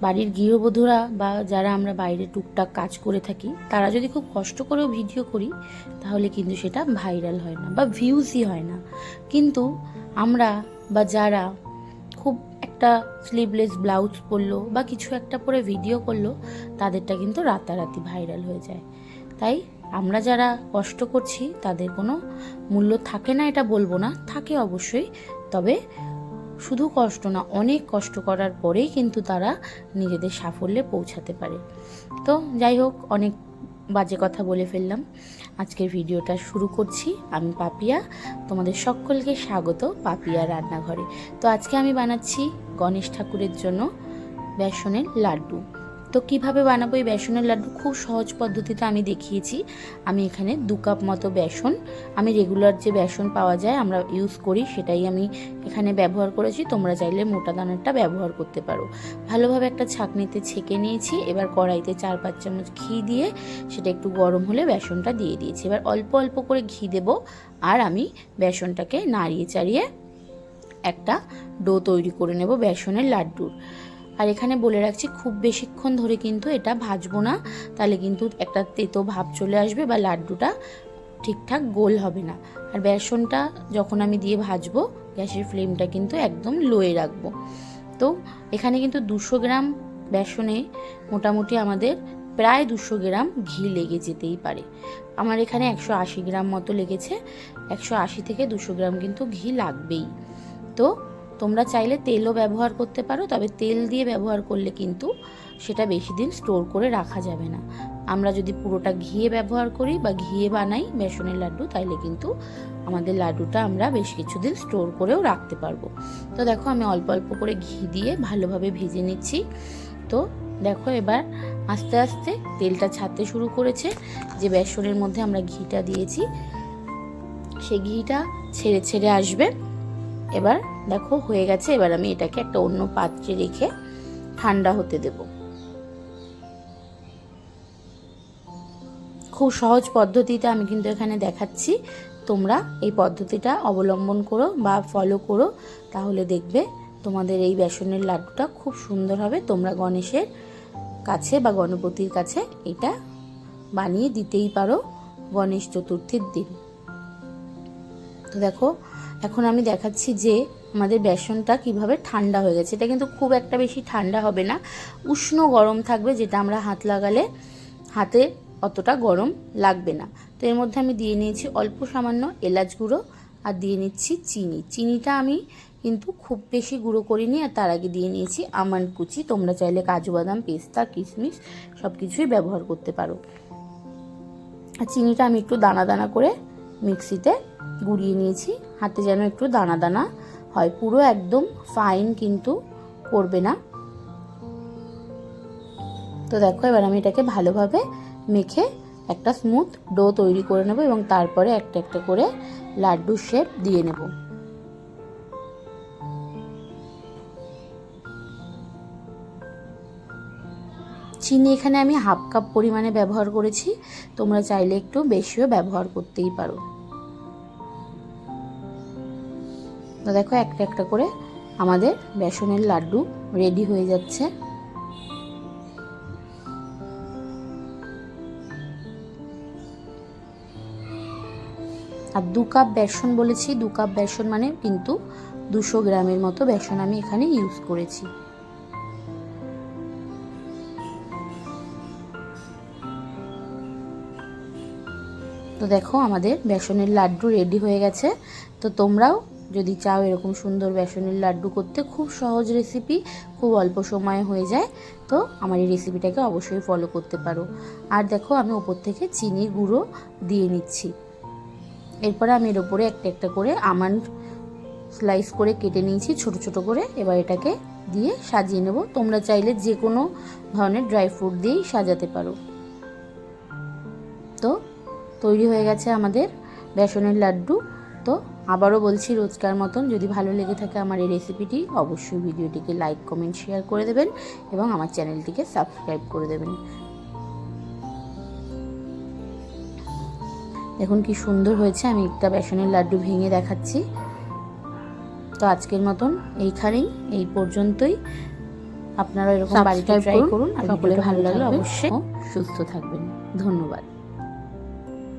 বাড়ির গৃহবধূরা বা যারা আমরা বাইরে টুকটাক কাজ করে থাকি, তারা যদি খুব কষ্ট করেও ভিডিও করি, তাহলে কিন্তু সেটা ভাইরাল হয় না বা ভিউজই হয় না। কিন্তু আমরা বা যারা খুব একটা স্লিভলেস ব্লাউজ পরলো বা কিছু একটা পরে ভিডিও করল, তাদেরটা কিন্তু রাতারাতি ভাইরাল হয়ে যায়। তাই আমরা যারা কষ্ট করছি, তাদের কোনো মূল্য থাকে না এটা বলব না, থাকে অবশ্যই। তবে শুধু কষ্ট না, অনেক কষ্ট করার পরেই কিন্তু তারা নিজেদের সাফল্যে পৌঁছাতে পারে। তো যাই হোক, অনেক বাজে কথা বলে ফেললাম। আজকের ভিডিওটা শুরু করছি আমি পাপিয়া। তোমাদের সকলকে স্বাগত পাপিয়া রান্নাঘরে। তো আজকে আমি বানাচ্ছি গণেশ ঠাকুরের জন্য বেসনের লাড্ডু। তো কীভাবে বানাবো এই বেসনের লাড্ডু? খুব সহজ পদ্ধতিতে আমি দেখিয়েছি। আমি এখানে দু কাপ মতো বেসন। আমি রেগুলার যে বেসন পাওয়া যায়, আমরা ইউজ করি, সেটাই আমি এখানে ব্যবহার করেছি। তোমরা চাইলে মোটা দানাটা ব্যবহার করতে পারো। ভালোভাবে একটা ছাঁকনিতে ছেঁকে নিয়েছি। এবার কড়াইতে চার পাঁচ চামচ ঘি দিয়ে সেটা একটু গরম হলে বেসনটা দিয়ে দিয়েছি। এবার অল্প অল্প করে ঘি দেব আর আমি বেসনটাকে নাড়িয়ে চাড়িয়ে একটা ডো তৈরি করে নেব বেসনের লাড্ডুর। আর এখানে বলে রাখছি, খুব বেশিক্ষণ ধরে কিন্তু এটা ভাজবো না। তাহলে কিন্তু একটা তেতো ভাব চলে আসবে বা লাড্ডুটা ঠিকঠাক গোল হবে না। আর বেসনটা যখন আমি দিয়ে ভাজবো, গ্যাসের ফ্লেমটা কিন্তু একদম লোয়ে রাখব। তো এখানে কিন্তু দুশো গ্রাম বেসনে মোটামুটি আমাদের প্রায় দুশো গ্রাম ঘি লেগে যেতেই পারে। আমার এখানে একশো আশি গ্রাম মতো লেগেছে। একশো আশি থেকে দুশো গ্রাম কিন্তু ঘি লাগবেই। তো তোমরা চাইলে তেলও ব্যবহার করতে পারো, তবে তেল দিয়ে ব্যবহার করলে কিন্তু সেটা বেশি দিন স্টোর করে রাখা যাবে না। আমরা যদি পুরোটা ঘিয়ে ব্যবহার করি বা ঘিয়ে বানাই বেসনের লাড্ডু, তাইলে কিন্তু আমাদের লাড্ডুটা আমরা বেশ কিছুদিন স্টোর করেও রাখতে পারব। তো দেখো, আমি অল্প অল্প করে ঘি দিয়ে ভালোভাবে ভেজে নিচ্ছি। তো দেখো, এবার আস্তে আস্তে তেলটা ছাড়তে শুরু করেছে। যে বেসনের মধ্যে আমরা ঘিটা দিয়েছি, সে ঘিটা ছেড়ে ছেড়ে আসবে। এবার দেখো, হয়ে গেছে। এবার আমি এটাকে একটা অন্য পাত্রে রেখে ঠান্ডা হতে দেব। খুব সহজ পদ্ধতিতে আমি কিন্তু এখানে দেখাচ্ছি। তোমরা এই পদ্ধতিটা অবলম্বন করো বা ফলো করো, তাহলে দেখবে তোমাদের এই বেসনের লাড্ডুটা খুব সুন্দর হবে। তোমরা গণেশের কাছে বা গণপতির কাছে এটা বানিয়ে দিতেই পারো গণেশ চতুর্থীর দিন। তো দেখো, এখন আমি দেখাচ্ছি যে আমাদের বেসনটা কীভাবে ঠান্ডা হয়ে গেছে। এটা কিন্তু খুব একটা বেশি ঠান্ডা হবে না। উষ্ণ গরম থাকবে যেটা আমরা হাত লাগালে হাতে অতটা গরম লাগবে না। তো এর মধ্যে আমি দিয়ে নিয়েছি অল্প সামান্য এলাচ গুঁড়ো আর দিয়ে নিচ্ছি চিনি। চিনিটা আমি কিন্তু খুব বেশি গুঁড়ো করিনি আর তার আগে দিয়ে নিয়েছি আমন্ড কুচি। তোমরা চাইলে কাজু বাদাম, পেস্তা, কিশমিশ সব কিছুই ব্যবহার করতে পারো। আর চিনিটা আমি একটু দানা দানা করে মিক্সিতে গুঁড়িয়ে নিয়েছি। হাতে যেন একটু দানা দানা হয়। পুরো একদম ফাইন কিন্তু করবে না। তো দেখো, এবার আমি এটাকে ভালোভাবে মেখে একটা স্মুথ ডো তৈরি করে নেব এবং তারপরে একটা একটা করে লাড্ডুর শেপ দিয়ে নেব। চিনি এখানে আমি হাফ কাপ পরিমাণে ব্যবহার করেছি। তোমরা চাইলে একটু বেশিও ব্যবহার করতেই পারো। তো দেখো একটা একটা করে আমাদের বেসনের লাড্ডু রেডি হয়ে যাচ্ছে। আর দু কাপ বেসন বলেছি, দু কাপ বেসন মানে কিন্তু দুশো গ্রামের মতো বেসন আমি এখানে ইউজ করেছি। তো দেখো আমাদের বেসনের লাড্ডু রেডি হয়ে গেছে। তো তোমরাও যদি চাও এরকম সুন্দর বেসনের লাড্ডু করতে, খুব সহজ রেসিপি খুব অল্প সময়ে হয়ে যায়। তো আমার এই রেসিপিটাকে অবশ্যই ফলো করতে পারো। আর দেখো, আমি ওপর থেকে চিনির গুঁড়ো দিয়ে নিচ্ছি। এরপরে আমি এর ওপরে একটা একটা করে আমন্ড স্লাইস করে কেটে নিয়েছি, ছোট ছোট করে। এবার এটাকে দিয়ে সাজিয়ে নেব। তোমরা চাইলে যে কোনো ধরনের ড্রাই ফ্রুট দিয়েই সাজাতে পারো। তো তৈরি হয়ে গেছে আমাদের বেসনের লাড্ডু। তো আবারও বলছি রোজকার মতন যদি ভালো লেগে থাকে আমার এই রেসিপিটি অবশ্যই ভিডিওটিকে লাইক কমেন্ট শেয়ার করে দেবেন এবং আমার চ্যানেলটিকে সাবস্ক্রাইব করে দেবেন। দেখুন কি সুন্দর হয়েছে আমি একটা বেসনের লাড্ডু ভেঙে দেখাচ্ছি। তো আজকের মতন এইখানেই এই পর্যন্তই। আপনারা এরকম বাড়িতে ট্রাই করুন, করুন আর সকলে সকলে ভালো ভালো লাগলে অবশ্যই সুস্থ থাকবেন। ধন্যবাদ।